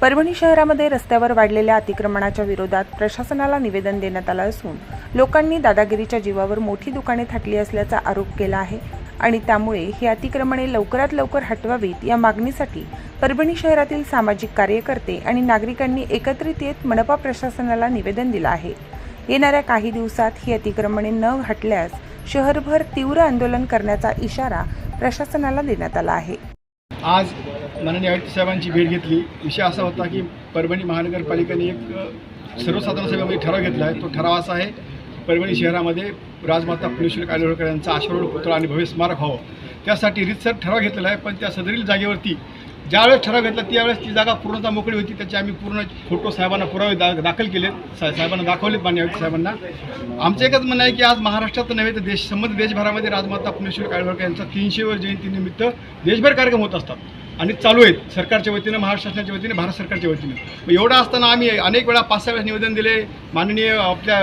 परभणी शहरामध्ये रस्त्यावर वाढलेल्या अतिक्रमणाच्या विरोधात प्रशासनाला निवेदन देण्यात आलं असून लोकांनी दादागिरीच्या जीवावर मोठी दुकाने थाटली असल्याचा आरोप केला आहे आणि त्यामुळे ही अतिक्रमणे लवकरात लवकर हटवावीत या मागणीसाठी परभणी शहरातील सामाजिक कार्यकर्ते आणि नागरिकांनी एकत्रित येत मनपा प्रशासनाला निवेदन दिलं आहे. येणाऱ्या काही दिवसात ही अतिक्रमणे न हटल्यास शहरभर तीव्र आंदोलन करण्याचा इशारा प्रशासनाला देण्यात आला आहे. आज माननीय आयुक्त साहेबांची भेट घेतली. विषय असा होता की परभणी महानगरपालिकेने एक सर्वसाधारण सभेमध्ये ठराव घेतला आहे. तो ठराव असा आहे परभणी शहरामध्ये राजमाता पुलेश्वर कालेवळकर यांचा आश्रवण पुतळा आणि भव्य स्मारक व्हावं. त्यासाठी रितसर ठराव घेतलेला आहे पण त्या सदरील जागेवरती ज्यावेळेस ठराव घेतला त्यावेळेस ती जागा पूर्णतः मोकळी होती. त्याचे आम्ही पूर्ण फोटो साहेबांना पुरावे दा दाखल केलेत. सा साहेबांना दाखवलेत मान्य आयुक्त साहेबांना. आमचं एकच म्हणणं आहे की आज महाराष्ट्रात नव्हे तर देश संबंध देशभरामध्ये राजमाता पुणेश्वर काळवळकर यांचा तीनशेवर जयंतीनिमित्त देशभर कार्यक्रम होत असतात. आणि चालू आहेत सरकारच्या वतीनं महाराष्ट्र शासनाच्या वतीने भारत सरकारच्या वतीनं. मग एवढं असताना आम्ही अनेक वेळा पाच सहा वेळेस निवेदन दिले. माननीय आपल्या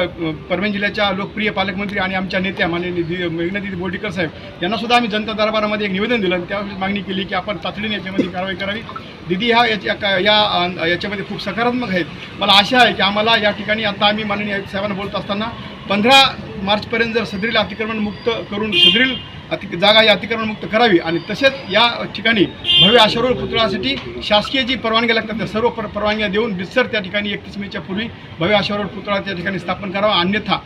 परभणी जिल्ह्याच्या लोकप्रिय पालकमंत्री आणि आमच्या नेत्या माननीय दि मेघनादिदी बोर्डीकर साहेब यांनासुद्धा आम्ही जनता दरबारामध्ये एक निवेदन दिलं आणि त्यावेळेस मागणी केली की आपण तातडीने याच्यामध्ये कारवाई करावी. दिदी ह्या याच्या का- या याच्यामध्ये खूप सकारात्मक आहेत. मला आशा आहे की आम्हाला या ठिकाणी आता आम्ही माननीय साहेबांना बोलत असताना पंधरा मार्चपर्यंत जर सदरील अतिक्रमण मुक्त करून सदरील अति जागा या अतिक्रमणमुक्त करावी आणि तसेच या ठिकाणी भव्य अश्वरूळ पुतळ्यासाठी शासकीय जी परवानग्या लागतात त्या सर्व पर परवानग्या देऊन बिस्सर त्या ठिकाणी एकतीस मेच्या पूर्वी भव्य अश्वरूळ पुतळा त्या ठिकाणी स्थापन करावा. अन्यथा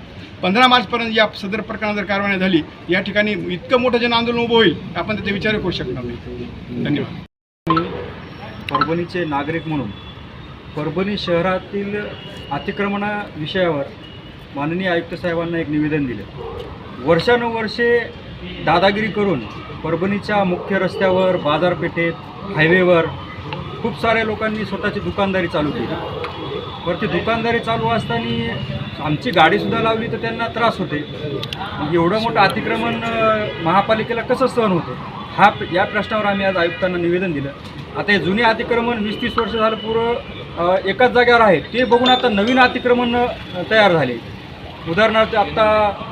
पंधरा मार्चपर्यंत या सदर प्रकरणात जर कारवाई झाली या ठिकाणी इतकं मोठं जन आंदोलन उभं होईल आपण त्याचा विचार करू शकणार नाही. धन्यवाद. परभणीचे नागरिक म्हणून परभणी शहरातील अतिक्रमणा विषयावर माननीय आयुक्त साहेबांना एक निवेदन दिलं. वर्षानुवर्षे दादागिरी करून परभणीच्या मुख्य रस्त्यावर बाजारपेठेत हायवेवर खूप साऱ्या लोकांनी स्वतःची दुकानदारी चालू केली. पर ती दुकानदारी चालू असताना आमची गाडीसुद्धा लावली तर त्यांना त्रास होते. एवढं मोठं अतिक्रमण महापालिकेला कसं सहन होतं? हा या प्रश्नावर आम्ही आज आयुक्तांना निवेदन दिलं. आता हे जुने अतिक्रमण वीस तीस वर्ष झालं पुरं एकाच जागेवर आहे. ते बघून आता नवीन अतिक्रमण तयार झाले. उदाहरणार्थ आत्ता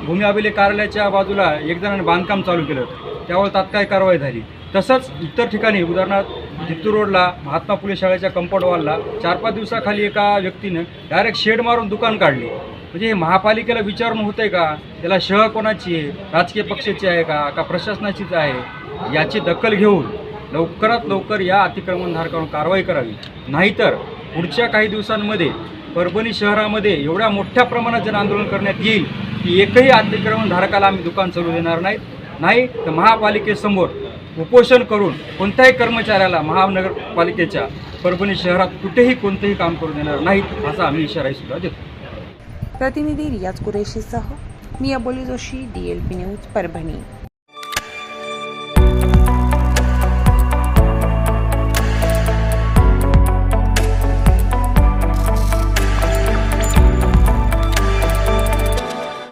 भूमी अभिलेख कार्यालयाच्या बाजूला एक जणांनी बांधकाम चालू केलं. त्यावर तात्काळ कारवाई झाली. तसंच इतर ठिकाणी उदाहरणार्थ जित्तूर रोडला महात्मा फुले शाळेच्या कंपाऊंड वॉलला चार पाच दिवसाखाली एका व्यक्तीनं डायरेक्ट शेड मारून दुकान काढले. म्हणजे हे महापालिकेला विचारून होतंय का? त्याला शह कोणाची आहे? राजकीय पक्षाची आहे का? का प्रशासनाचीच आहे? याची दखल घेऊन लवकरात लवकर या अतिक्रमणधारकावर कारवाई करावी. नाहीतर पुढच्या काही दिवसांमध्ये परभणी शहरामध्ये एवढ्या मोठ्या प्रमाणात जन आंदोलन करण्यात येईल की एकही अतिक्रमणधारकाला आम्ही दुकान चालू देणार नाहीत नाही तर महापालिकेसमोर उपोषण करून कोणत्याही कर्मचाऱ्याला महानगरपालिकेच्या परभणी शहरात कुठेही कोणतेही काम करू देणार नाहीत असा आम्ही इशाराही सुद्धा देतो. प्रतिनिधी रियाज कुरेशीसह मी Aboli Joshi D L P news Parbhani.